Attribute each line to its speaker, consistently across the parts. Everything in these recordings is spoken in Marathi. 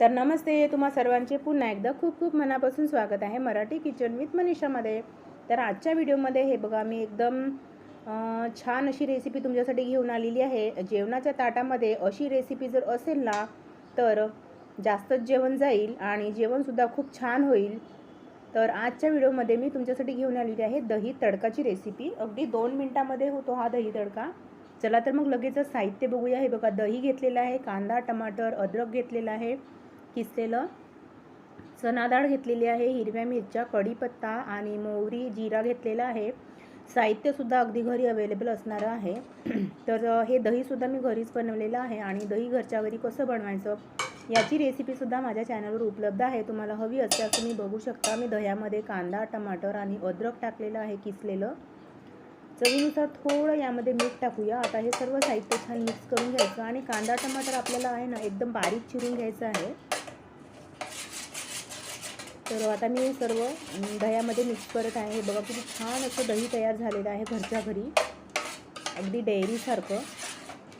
Speaker 1: तर नमस्ते तुम्हा सर्वांचे पुन्हा एकदा खूप खूप मनापासून स्वागत आहे मराठी किचन विथ मनीषामध्ये. तर आजच्या व्हिडिओमध्ये हे बघा मी एकदम छान अशी रेसिपी तुमच्यासाठी घेऊन आलेली आहे. जेवणाच्या ताटामध्ये अशी रेसिपी जर असेल ना तर जास्तच जेवण जाईल आणि जेवणसुद्धा खूप छान होईल. तर आजच्या व्हिडिओमध्ये मी तुमच्यासाठी घेऊन आलेली आहे दही तडकाची रेसिपी अगदी दोन मिनटामध्ये होतो हा दही तडका. चला तर मग लगेचच साहित्य बघूया. हे बघा दही घेतलेलं आहे कांदा टमाटर अद्रक घेतलेलं आहे. किसलेलं? चना डाळ घेतलेली आहे हिरव्या मिरच्या कढीपत्ता आणि मोहरी जिरा घेतलेला आहे. साहित्यसुद्धा अगदी घरी अवेलेबल असणारं आहे. तर हे दहीसुद्धा मी घरीच बनवलेलं आहे आणि दही घरच्या घरी कसं बनवायचं याची रेसिपीसुद्धा माझ्या चॅनलवर उपलब्ध आहे. तुम्हाला हवी असल्यास तुम्ही बघू शकता. मी दह्यामध्ये कांदा टमाटर आणि अद्रक टाकलेलं आहे किसलेलं. चवीनुसार थोडं यामध्ये मीठ टाकूया. आता हे सर्व साहित्य छान मिक्स करून घ्यायचं आणि कांदा टमाटर आपल्याला आहे ना एकदम बारीक चिरून घ्यायचं आहे. तर आता मी हे सर्व दह्यामध्ये मिक्स करत आहे. हे बघा किती छान असं दही तयार झालेलं आहे घरच्या घरी. अगदी डेअरीसारखं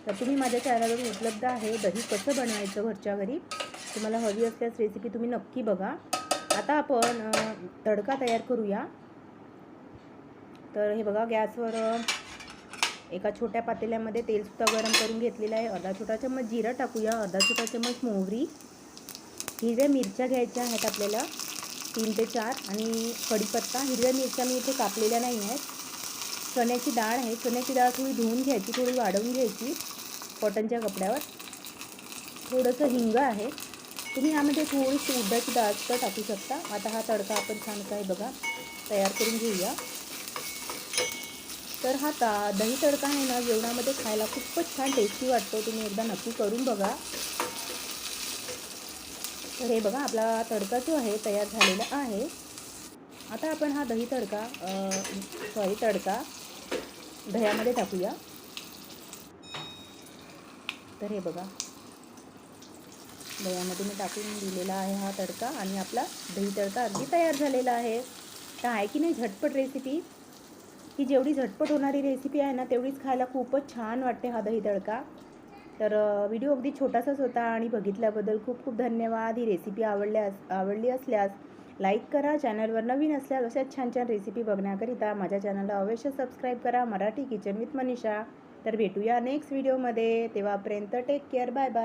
Speaker 1: तर तुम्ही माझ्या चॅनलवर उपलब्ध आहे दही कसं बनवायचं घरच्या घरी. तुम्हाला हवी असल्यास रेसिपी तुम्ही नक्की बघा. आता आपण तडका तयार करूया. तर हे बघा गॅसवर एका छोट्या पातेल्यामध्ये तेलसुद्धा गरम करून घेतलेलं आहे. अर्धा छोटा चम्मच जिरा टाकूया. अर्धा छोटा चम्मच मोहरी. हिरव्या मिरच्या घ्यायच्या आहेत आपल्याला तीन ते चार आणि कढीपत्ता हिरव्या मिरच्या मी इथे कापलेल्या नाही आहेत. चण्याची डाळ आहे. चण्याची डाळ थोडी धुवून घ्यायची थोडी वाढवून घ्यायची कॉटनच्या कपड्यावर. थोडंसं हिंग आहे. तुम्ही यामध्ये थोडीशी उड्डाची डाळसुद्धा टाकू शकता. आता हा तडका आपण छान काय बघा तयार करून घेऊया. तर हा ता दही तडका आहे ना जेवणामध्ये खायला खूपच छान टेस्टी वाटतो. तुम्ही एकदा नक्की करून बघा. तर हे बघा आपला तडका जो आहे तयार झालेला आहे. आता आपण हा दही तडका सॉरी तडका दह्यामध्ये टाकूया. तर हे बघा दह्यामध्ये मी टाकून दिलेला आहे हा तडका आणि आपला दही तडका अगदी तयार झालेला आहे. तर आहे की नाही झटपट रेसिपी ही जेवढी झटपट होणारी रेसिपी आहे ना तेवढीच खायला खूपच छान वाटते हा दही तडका. तर व्हिडिओ अगदी छोटासाच होता आणि बघितल्याबद्दल खूप खूप धन्यवाद. ही रेसिपी आवडल्यास आवडली असल्यास लाईक करा. चॅनलवर नवीन असल्यास अशाच छान छान रेसिपी बघण्याकरिता माझ्या चॅनलला अवश्य सबस्क्राईब करा. Marathi kitchen with Manisha. तर भेटूया नेक्स्ट व्हिडिओमध्ये तेव्हापर्यंत टेक केअर बाय बाय